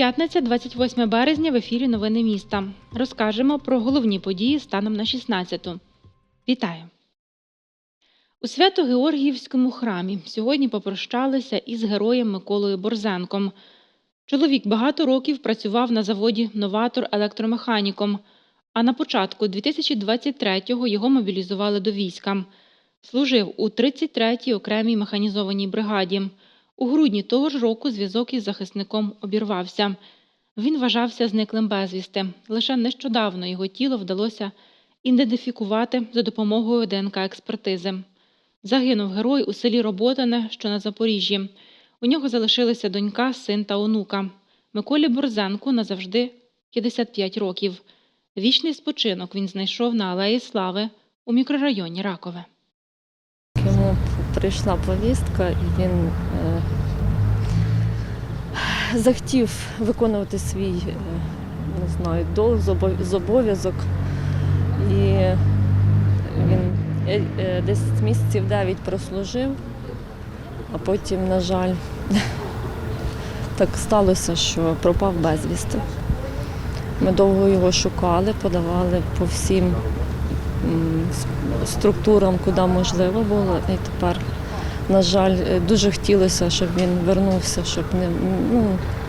П'ятниця, 28 березня, в ефірі Новини міста. Розкажемо про головні події станом на 16-ту. Вітаю! У Свято-Георгіївському храмі сьогодні попрощалися із героєм Миколою Борзенком. Чоловік багато років працював на заводі Новатор електромеханіком, а на початку 2023-го його мобілізували до війська. Служив у 33-й окремій механізованій бригаді. У грудні того ж року зв'язок із захисником обірвався. Він вважався зниклим безвісти. Лише нещодавно його тіло вдалося ідентифікувати за допомогою ДНК-експертизи. Загинув герой у селі Роботине, що на Запоріжжі. У нього залишилися донька, син та онука. Миколі Борзенку назавжди 55 років. Вічний спочинок він знайшов на Алеї Слави у мікрорайоні Ракове. Йому прийшла повістка, і він захотів виконувати свій е, не знаю, долг, зобов'язок. І він е, е, десь місяців 9 прослужив, а потім, на жаль, так сталося, що пропав безвісти. Ми довго його шукали, подавали по всім структурам, куди можливо було. І тепер, на жаль, е, дуже хотілося, щоб він вернувся, щоб не, ну,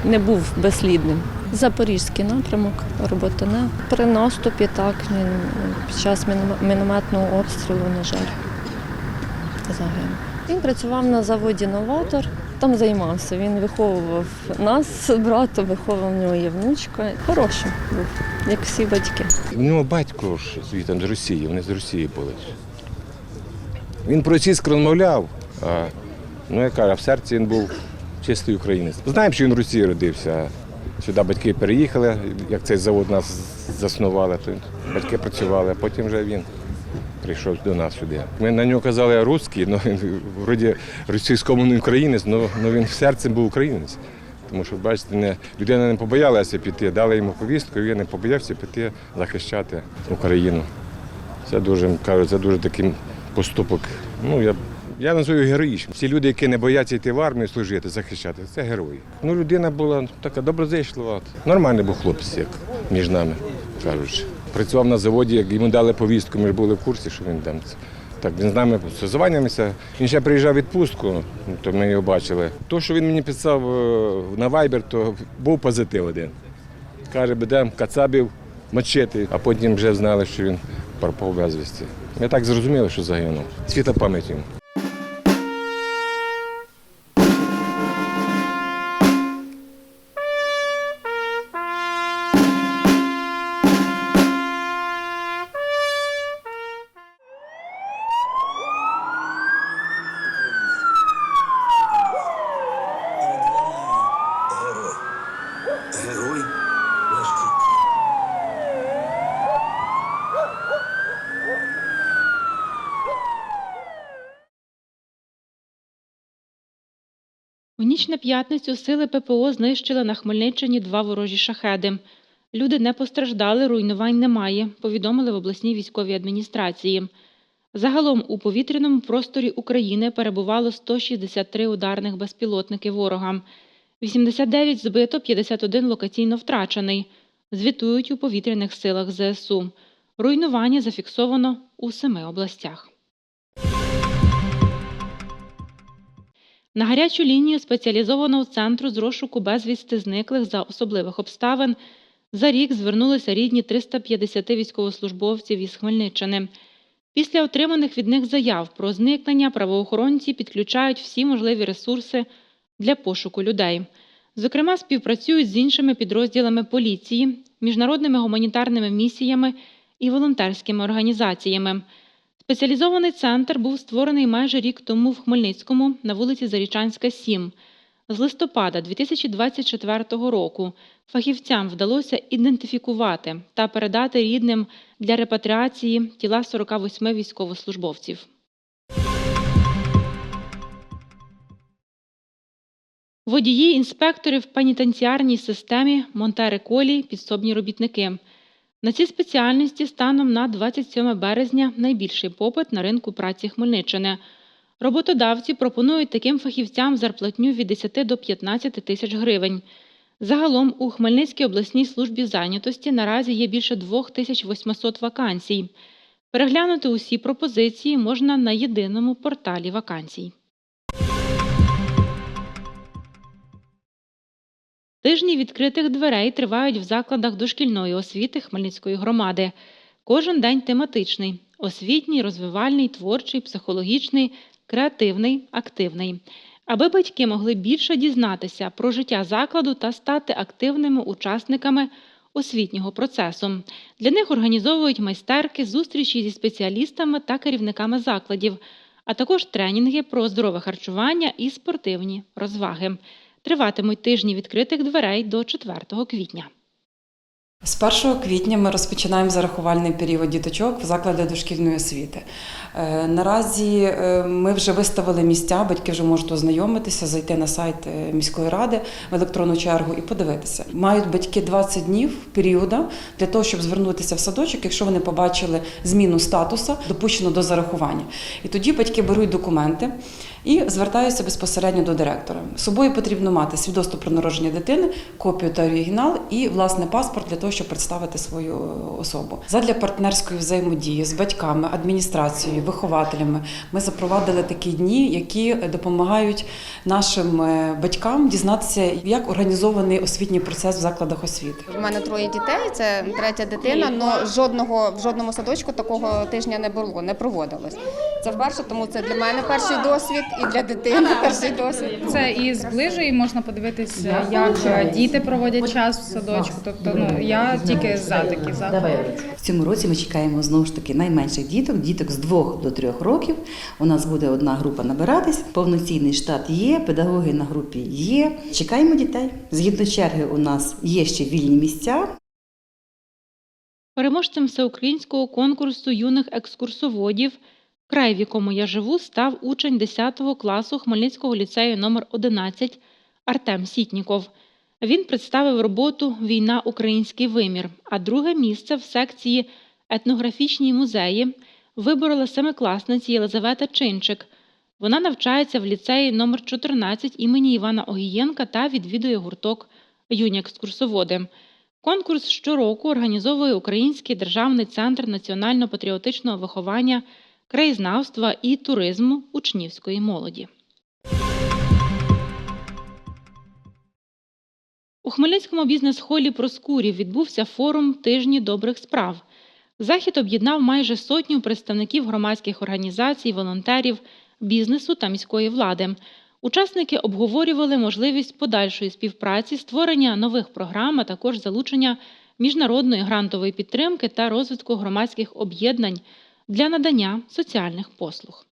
не був безслідним. Запорізький напрямок, роботине. При наступі так він е, під час мінометного обстрілу, на жаль, загинув. Він працював на заводі Новатор, там займався. Він виховував нас з братом, виховував в нього є внучка. Хороший був, як всі батьки. У нього батько ж звітом з Росії, вони з Росії були. Він про-російську розмовляв, а, ну я кажу, в серці він був чистий українець. Знаємо, що він в Росії родився. Сюди батьки переїхали, як цей завод нас заснували, то батьки працювали, а потім вже він прийшов до нас сюди. Ми на нього казали русський, але він вроді російськомовний українець, але він в серці був українець. Тому що, бачите, не, людина не побоялася піти, дали йому повістку, і він не побоявся піти захищати Україну. Це дуже, кажуть, це дуже такий поступок. Ну, я, я називаю героїчним. Всі люди, які не бояться йти в армію, служити, захищати, це герої. Ну, людина була така доброзичлива. Нормальний був хлопець, як між нами кажучи. Працював на заводі, як йому дали повістку, ми ж були в курсі, що він там. Так, він з нами созванюємося. Він ще приїжджав відпустку, ну, то ми його бачили. То, що він мені писав е, на Viber, то був позитив один. Каже, будемо кацабів мочити, а потім вже знали, що він пропав безвісті. Ми так зрозуміли, що загинув. Світа пам'ять йому. У ніч на п'ятницю сили ППО знищили на Хмельниччині два ворожі шахеди. Люди не постраждали, руйнувань немає, повідомили в обласній військовій адміністрації. Загалом у повітряному просторі України перебувало 163 ударних безпілотники ворога. 89 збито, 51 локаційно втрачений. Звітують у повітряних силах ЗСУ. Руйнування зафіксовано у семи областях. На гарячу лінію спеціалізованого центру з розшуку безвісти зниклих за особливих обставин за рік звернулися рідні 350 військовослужбовців із Хмельниччини. Після отриманих від них заяв про зникнення правоохоронці підключають всі можливі ресурси для пошуку людей. Зокрема, співпрацюють з іншими підрозділами поліції, міжнародними гуманітарними місіями і волонтерськими організаціями. Спеціалізований центр був створений майже рік тому в Хмельницькому на вулиці Зарічанська, 7. З листопада 2024 року фахівцям вдалося ідентифікувати та передати рідним для репатріації тіла 48 військовослужбовців. Водії, інспектори в пенітенціарній системі, монтери колій, підсобні робітники. На ці спеціальності станом на 27 березня найбільший попит на ринку праці Хмельниччини. Роботодавці пропонують таким фахівцям зарплатню від 10 до 15 тисяч гривень. Загалом у Хмельницькій обласній службі зайнятості наразі є більше 2800 вакансій. Переглянути усі пропозиції можна на єдиному порталі вакансій. Тижні відкритих дверей тривають в закладах дошкільної освіти Хмельницької громади. Кожен день тематичний: освітній, розвивальний, творчий, психологічний, креативний, активний. Аби батьки могли більше дізнатися про життя закладу та стати активними учасниками освітнього процесу. Для них організовують майстерки, зустрічі зі спеціалістами та керівниками закладів, а також тренінги про здорове харчування і спортивні розваги. Триватимуть тижні відкритих дверей до 4 квітня. З 1 квітня ми розпочинаємо зарахувальний період діточок в заклади дошкільної освіти. Е, Наразі е, ми вже виставили місця, батьки вже можуть ознайомитися, зайти на сайт е, міської ради в електронну чергу і подивитися. Мають батьки 20 днів періоду для того, щоб звернутися в садочок, якщо вони побачили зміну статусу, допущено до зарахування. І тоді батьки беруть документи і звертаються безпосередньо до директора. З собою потрібно мати свідоцтво про народження дитини, копію та оригінал і власне паспорт для того, щоб представити свою е, особу. Задля партнерської взаємодії з батьками, адміністрацією, вихователями ми запровадили такі дні, які допомагають нашим е, батькам дізнатися, як організований освітній процес в закладах освіти. У мене троє дітей, це третя дитина, але жодного в жодному садочку такого тижня не було, не проводилось. Це вперше, тому це для мене перший досвід і для дитини перший досвід. Це і зближує, можна подивитися, як діти проводять час в садочку. Тобто, ну я тільки за такі за. В цьому році ми чекаємо знову ж таки найменших діток, діток з 2 до 3 років. У нас буде одна група набиратись, повноцінний штат є, педагоги на групі є. Чекаємо дітей. Згідно черги, у нас є ще вільні місця. Переможцем всеукраїнського конкурсу юних екскурсоводів край, в якому я живу, став учень 10 класу Хмельницького ліцею номер 11 Артем Сітніков. Він представив роботу Війна Український вимір, а друге місце в секції Етнографічні музеї виборола семикласниця Єлизавета Чинчик. Вона навчається в ліцеї номер 14 імені Івана Огієнка та відвідує гурток Юні екскурсоводи. Конкурс щороку організовує Український державний центр національно-патріотичного виховання, краєзнавства і туризму учнівської молоді. У Хмельницькому бізнес-холі Проскурів відбувся форум Тижні добрих справ. Захід об'єднав майже сотню представників громадських організацій, волонтерів, бізнесу та міської влади. Учасники обговорювали можливість подальшої співпраці, створення нових програм, а також залучення міжнародної грантової підтримки та розвитку громадських об'єднань для надання соціальних послуг.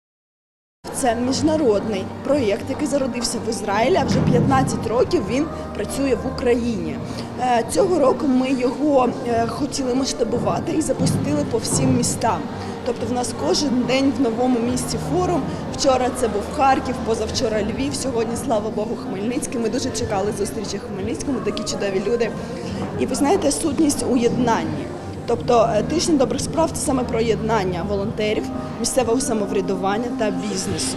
Це міжнародний проєкт, який зародився в Ізраїлі. А вже 15 років він працює в Україні. Е, Цього року ми його е, хотіли масштабувати і запустили по всім містам. Тобто в нас кожен день в новому місті форум. Вчора це був Харків, позавчора Львів. Сьогодні, слава Богу, Хмельницький. Ми дуже чекали зустрічі в Хмельницькому, такі чудові люди. І ви знаєте, сутність у єднанні. Тобто е, тиждень добрих справ це саме про єднання волонтерів, місцевого самоврядування та бізнесу.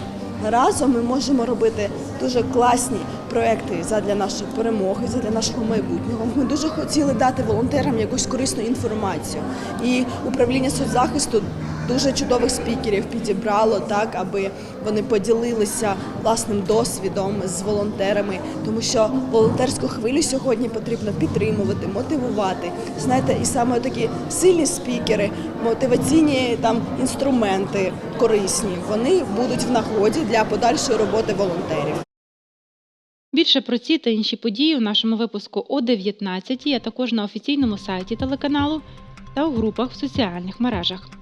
Разом ми можемо робити дуже класні проекти задля нашої перемоги, задля нашого майбутнього. Ми дуже хотіли дати волонтерам якусь корисну інформацію. І управління соцзахисту дуже чудових спікерів підібрало так, аби вони поділилися власним досвідом з волонтерами, тому що волонтерську хвилю сьогодні потрібно підтримувати, мотивувати. Знаєте, і саме такі сильні спікери, мотиваційні там інструменти корисні, вони будуть в нагоді для подальшої роботи волонтерів. Більше про ці та інші події у нашому випуску о 19, а також на офіційному сайті телеканалу та у групах в соціальних мережах.